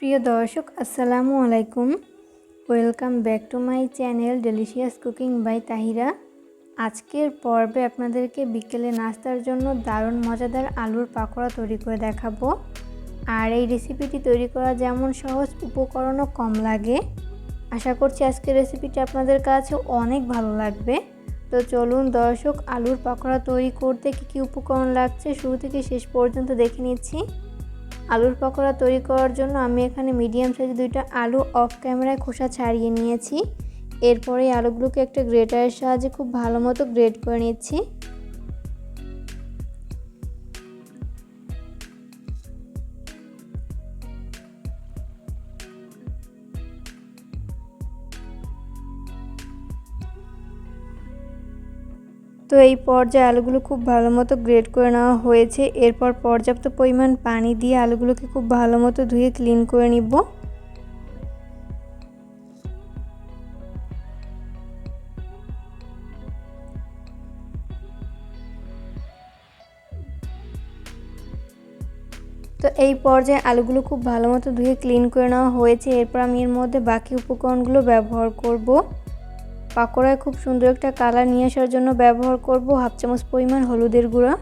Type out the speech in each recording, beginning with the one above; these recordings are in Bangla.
প্রিয় দর্শক, আসসালামু আলাইকুম। Welcome back to my channel delicious cooking by Tahira আজকের পর্বে আপনাদেরকে বিকেলে নাস্তার জন্য দারুণ মজাদার আলুর পাকোড়া তৈরি করে দেখাবো। আর এই রেসিপিটি তৈরি করা যেমন সহজ, উপকরণও কম লাগে। আশা করছি আজকের রেসিপিটি আপনাদের কাছে অনেক ভালো লাগবে। তো চলুন দর্শক, আলুর পাকোড়া তৈরি করতে কী কী উপকরণ লাগছে শুরু থেকে শেষ পর্যন্ত দেখে নিচ্ছি। আলুর পকোড়া তৈরি করার জন্য আমি এখানে মিডিয়াম সাইজে দুইটা আলু অফ ক্যামেরায় খোসা ছাড়িয়ে নিয়েছি। এরপরে আলুগুলোকে একটা গ্রেটারের সাহায্যে খুব ভালো মতো গ্রেড করে নিচ্ছি। তো এই পর্যায়ে আলুগুলো খুব ভালো মতো গ্রেড করে নেওয়া হয়েছে। এরপর পর্যাপ্ত পরিমাণ পানি দিয়ে আলুগুলোকে খুব ভালো মতো ধুয়ে ক্লিন করে নিব। তো এই পর্যায়ে আলুগুলো খুব ভালো মতো ধুয়ে ক্লিন করে নেওয়া হয়েছে। এরপর আমি এর মধ্যে বাকি উপকরণগুলো ব্যবহার করব। পাকোড়ায় খুব সুন্দর একটা কালার নিয়ে আসার জন্য ব্যবহার করব হাফ চামচ পরিমাণ হলুদের গুঁড়া।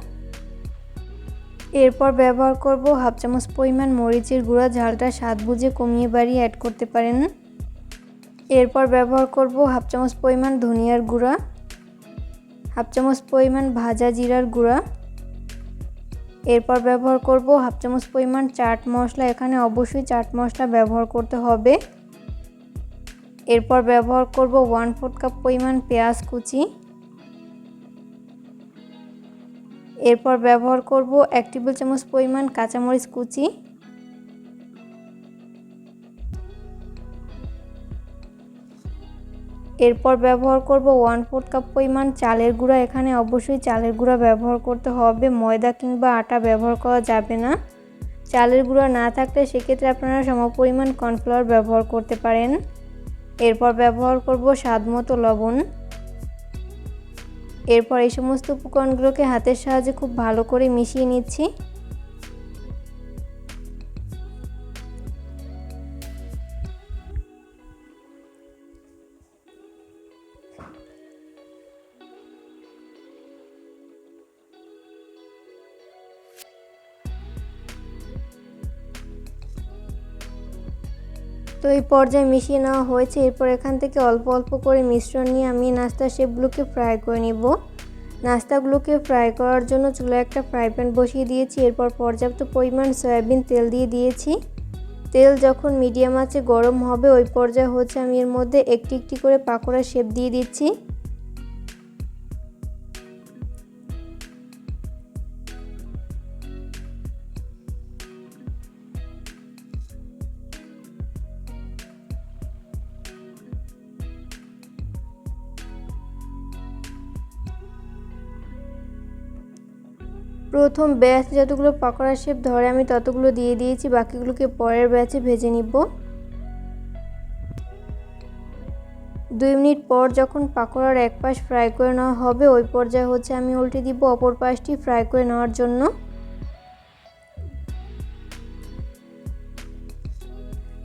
এরপর ব্যবহার করব হাফ চামচ পরিমাণ মরিচের গুঁড়া, ঝালটা স্বাদ বুঝে কমিয়ে বাড়িয়ে অ্যাড করতে পারেন। এরপর ব্যবহার করব হাফ চামচ পরিমাণ ধনিয়ার গুঁড়া, হাফ চামচ পরিমাণ ভাজা জিরার গুঁড়া। এরপর ব্যবহার করব হাফ চামচ পরিমাণ চাট মশলা, এখানে অবশ্যই চাট মশলা ব্যবহার করতে হবে। এরপর ব্যবহার করব ওয়ান ফোর্থ কাপ পরিমাণ পেঁয়াজ কুচি। এরপর ব্যবহার করব এক টেবিল চামচ পরিমাণ কাঁচামরিচ কুচি। এরপর ব্যবহার করব ওয়ান ফোর্থ কাপ পরিমাণ চালের গুঁড়া। এখানে অবশ্যই চালের গুঁড়া ব্যবহার করতে হবে, ময়দা কিংবা আটা ব্যবহার করা যাবে না। চালের গুঁড়া না থাকলে সেক্ষেত্রে আপনারা সমপরিমাণ কর্নফ্লাওয়ার ব্যবহার করতে পারেন। এরপর ব্যবহার করব স্বাদ মতো লবণ। এরপর এই সমস্ত উপকরণগুলোকে হাতের সাহায্যে খুব ভালো করে মিশিয়ে নিচ্ছি। তো এই পর্যায়ে মিশিয়ে নেওয়া হয়েছে। এরপর এখান থেকে অল্প অল্প করে মিশ্রণ নিয়ে আমি নাস্তা শেপগুলোকে ফ্রাই করে নিব। নাস্তাগুলোকে ফ্রাই করার জন্য চুলায় একটা ফ্রাই প্যান বসিয়ে দিয়েছি। এরপর পর্যাপ্ত পরিমাণ সয়াবিন তেল দিয়ে দিয়েছি। তেল যখন মিডিয়াম আছে গরম হবে, ওই পর্যায়ে হচ্ছে আমি এর মধ্যে একটি একটি করে পাকোড়া শেপ দিয়ে দিচ্ছি। প্রথম ব্যাচ যতগুলো পকোড়া শেপ ধরে আমি ততগুলো দিয়ে দিয়েছি, বাকিগুলোকে পরের ব্যাচে ভেজে নিব। দুই মিনিট পর যখন পাকোড়ার এক পাশ ফ্রাই করে নেওয়া হবে, ওই পর্যায়ে হচ্ছে আমি উল্টে দিব অপর পাশটি ফ্রাই করে নেওয়ার জন্য।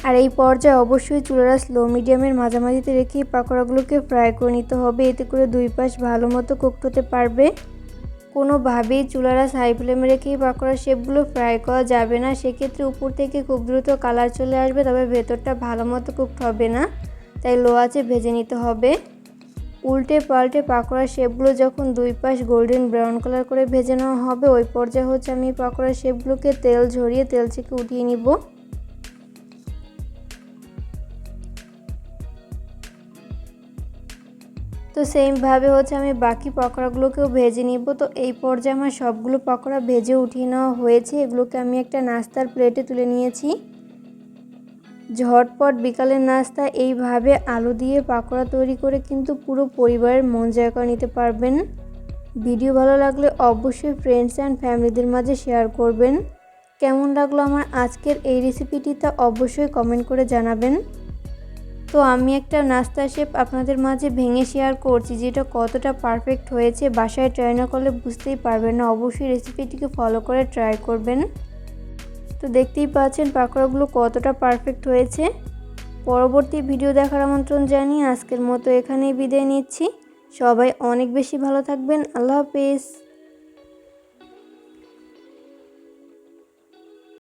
আর এই পর্যায়ে অবশ্যই চুলারা স্লো মিডিয়ামের মাঝামাঝিতে রেখে পাকোড়াগুলোকে ফ্রাই করে নিতে হবে, এতে করে দুই পাশ ভালো মতো কুকড হতে পারবে। কোনোভাবেই চুলারা হাই ফ্লেমে রেখেই পাকোড়ার শেপগুলো ফ্রাই করা যাবে না। সেক্ষেত্রে উপর থেকে খুব দ্রুত কালার চলে আসবে, তবে ভেতরটা ভালো মতো কুকড হবে না। তাই লো আছে ভেজে নিতে হবে। উল্টে পাল্টে পাকোড়ার শেপগুলো যখন দুই পাশ গোল্ডেন ব্রাউন কালার করে ভেজে নেওয়া হবে, ওই পর্যায়ে হচ্ছে আমি পাকোড়ার শেপগুলোকে তেল ঝরিয়ে তেল থেকে উঠিয়ে নিব। তো সেমভাবে হচ্ছে আমি বাকি পকোড়াগুলোকেও ভেজে নিব। তো এই পর্যায়ে আমার সবগুলো পকোড়া ভেজে উঠিয়ে নেওয়া হয়েছে। এগুলোকে আমি একটা নাস্তার প্লেটে তুলে নিয়েছি। ঝটপট বিকালের নাস্তা, এইভাবে আলু দিয়ে পাকোড়া তৈরি করে কিন্তু পুরো পরিবারের মন জয় করে নিতে পারবেন। ভিডিও ভালো লাগলে অবশ্যই ফ্রেন্ডস অ্যান্ড ফ্যামিলিদের মাঝে শেয়ার করবেন। কেমন লাগল আমার আজকের এই রেসিপিটি তা অবশ্যই কমেন্ট করে জানাবেন। তো আমি একটা নাস্তা শেপ আপনাদের মাঝে ভেঙে শেয়ার করছি, যেটা কতটা পারফেক্ট হয়েছে বাসায় ট্রাই না করলে বুঝতেই পারবেন না। অবশ্যই রেসিপিটিকে ফলো করে ট্রাই করবেন। তো দেখতেই পাচ্ছেন পাকোড়াগুলো কতটা পারফেক্ট হয়েছে। পরবর্তী ভিডিও দেখার আমন্ত্রণ জানিয়ে আজকের মতো এখানেই বিদায় নিচ্ছি। সবাই অনেক বেশি ভালো থাকবেন। আল্লাহ হাফেজ।